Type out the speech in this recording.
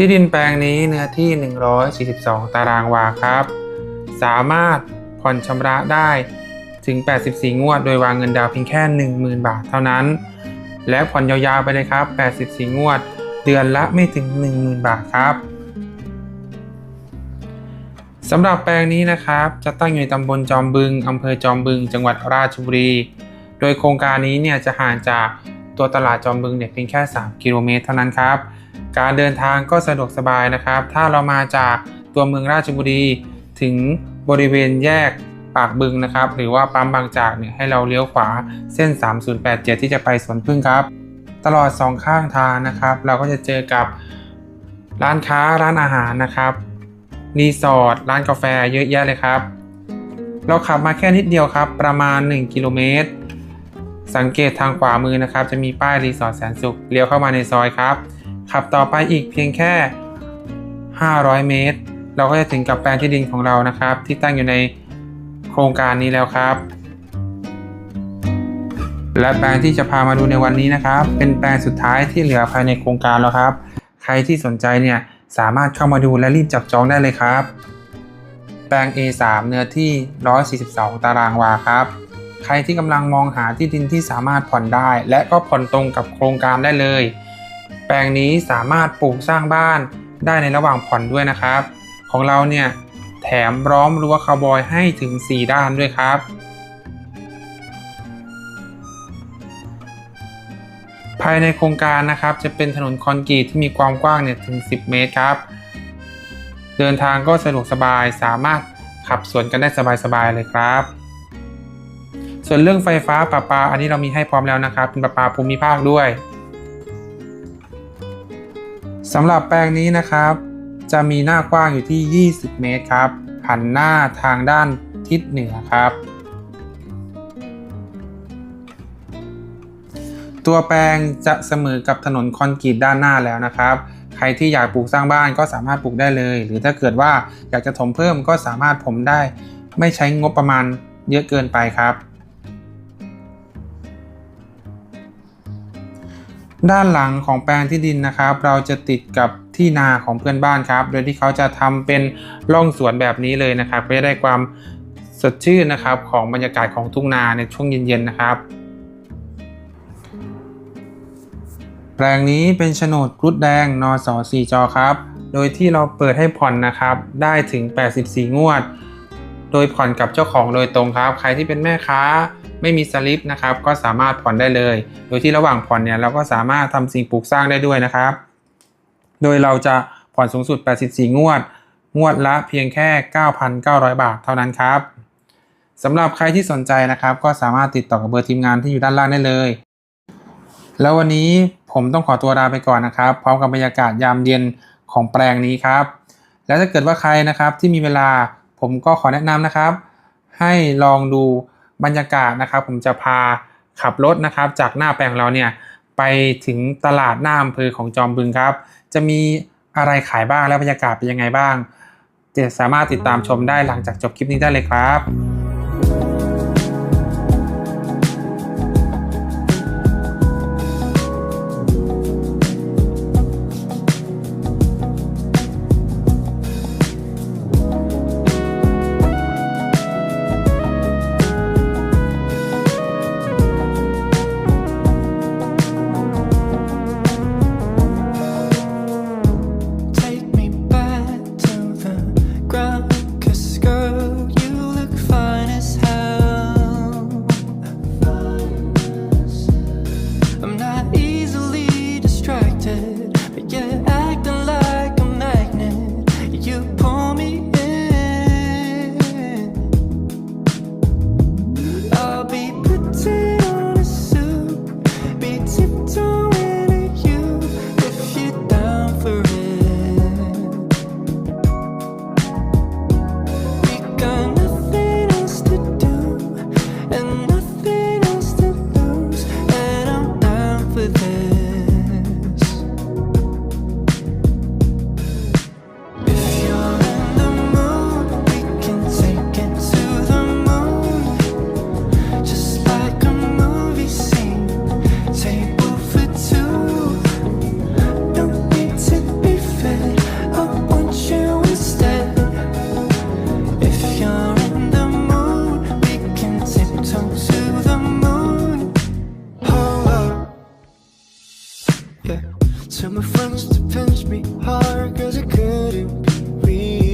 ที่ดินแปลงนี้เนื้อที่ 142 ตารางวาครับ สามารถผ่อนชำระได้ถึง 84 งวด โดยวางเงินดาวน์เพียงแค่ 10,000 บาทเท่านั้น และผ่อนยาวๆไปเลยครับ 84 งวด เดือนละไม่ถึง 10,000 บาทครับสำหรับแปลงนี้นะครับ จะตั้งอยู่ในตำบลจอมบึงอำเภอจอมบึง จังหวัดราชบุรี โดยโครงการนี้เนี่ยจะห่างจากตัวตลาดจอมบึงเนี่ยเพียงแค่ 3 กิโลเมตรเท่านั้นครับ การเดินทางก็สะดวกสบายนะครับ ถ้าเรามาจากตัวเมืองราชบุรีถึงบริเวณแยกปากบึงนะครับ หรือว่าปั๊มบางจากเนี่ยให้เราเลี้ยวขวาเส้น 3087 ที่จะไปสวนพึ่งครับ ตลอดสองข้างทางนะครับ เราก็จะเจอกับร้านค้าร้านอาหารนะครับรีสอร์ทร้านกาแฟเยอะแยะเลยครับ เราขับมาแค่นิดเดียวครับ ประมาณ 1 กิโลเมตร สังเกตทางขวามือนะครับ จะมีป้ายรีสอร์ทแสนสุขเลี้ยวเข้ามาในซอยครับ ขับต่อไปอีกเพียงแค่ 500 เมตร เราก็จะถึงกับแปลงที่ดินของเรานะครับ ที่ตั้งอยู่ในโครงการนี้แล้วครับ และแปลงที่จะพามาดูในวันนี้นะครับ เป็นแปลงสุดท้ายที่เหลือภายในโครงการแล้วครับ ใครที่สนใจเนี่ยสามารถเข้ามาดูและรีบจับจองได้เลยครับ แปลง A3 เนื้อที่ 142 ตารางวาครับใครที่กำลังมองหาที่ดินที่สามารถผ่อนได้ และก็ผ่อนตรงกับโครงการได้เลย แปลงนี้สามารถปลูกสร้างบ้านได้ในระหว่างผ่อนด้วยนะครับ ของเราเนี่ยแถมล้อมรั้วคาวบอยให้ถึง 4 ด้านด้วยครับ ภายในโครงการนะครับจะเป็นถนนคอนกรีตที่มีความกว้างเนี่ยถึง 10 เมตรครับ เดินทางก็สะดวกสบายสามารถขับสวนกันได้สบายๆเลยครับ ส่วนเรื่องไฟฟ้าประปา อันนี้เรามีให้พร้อมแล้วนะครับ เป็นประปาภูมิภาคด้วย สำหรับแปลงนี้นะครับ จะมีหน้ากว้างอยู่ที่ 20 เมตรครับหันหน้าทางด้านทิศเหนือครับ ตัวแปลงจะเสมอกับถนนคอนกรีตด้านหน้าแล้วนะครับ ใครที่อยากปลูกสร้างบ้านก็สามารถปลูกได้เลย หรือถ้าเกิดว่าอยากจะถมเพิ่มก็สามารถถมได้ ไม่ใช้งบประมาณเยอะเกินไปครับ ด้านหลังของแปลงที่ดินนะครับ เราจะติดกับที่นาของเพื่อนบ้านครับ โดยที่เขาจะทำเป็นร่องสวนแบบนี้เลยนะครับเพื่อได้ความสดชื่นนะครับของบรรยากาศของทุ่งนาในช่วงเย็นๆนะครับ แปลงนี้เป็นโฉนดกรุดแดงนส4จอครับ โดยที่เราเปิดให้ผ่อนนะครับ ได้ถึง 84 งวด โดยผ่อนกับเจ้าของโดยตรงครับ ใครที่เป็นแม่ค้า ไม่มีสลิปนะครับก็สามารถผ่อนได้เลย โดยที่ระหว่างผ่อนเนี่ยเราก็สามารถทำสิ่งปลูกสร้างได้ด้วยนะครับ โดยเราจะผ่อนสูงสุด 84 งวด งวดละเพียงแค่ 9,900 บาทเท่านั้นครับสำหรับใครที่สนใจนะครับ ก็สามารถติดต่อกับเบอร์ทีมงานที่อยู่ด้านล่างได้เลย แล้ววันนี้ผมต้องขอตัวลาไปก่อนนะครับ พร้อมกับบรรยากาศยามเย็นของแปลงนี้ครับ แล้วถ้าเกิดว่าใครนะครับที่มีเวลาผมก็ขอแนะนำนะครับ ให้ลองดู บรรยากาศนะครับ ผมจะพาขับรถนะครับ จากหน้าแปลงเราเนี่ยไปถึงตลาดหน้าอำเภอของจอมบึงครับ จะมีอะไรขายบ้างและบรรยากาศเป็นยังไงบ้างจะสามารถติดตามชมได้หลังจากจบคลิปนี้ได้เลยครับ Tell my friends to pinch me hard, cause it couldn't be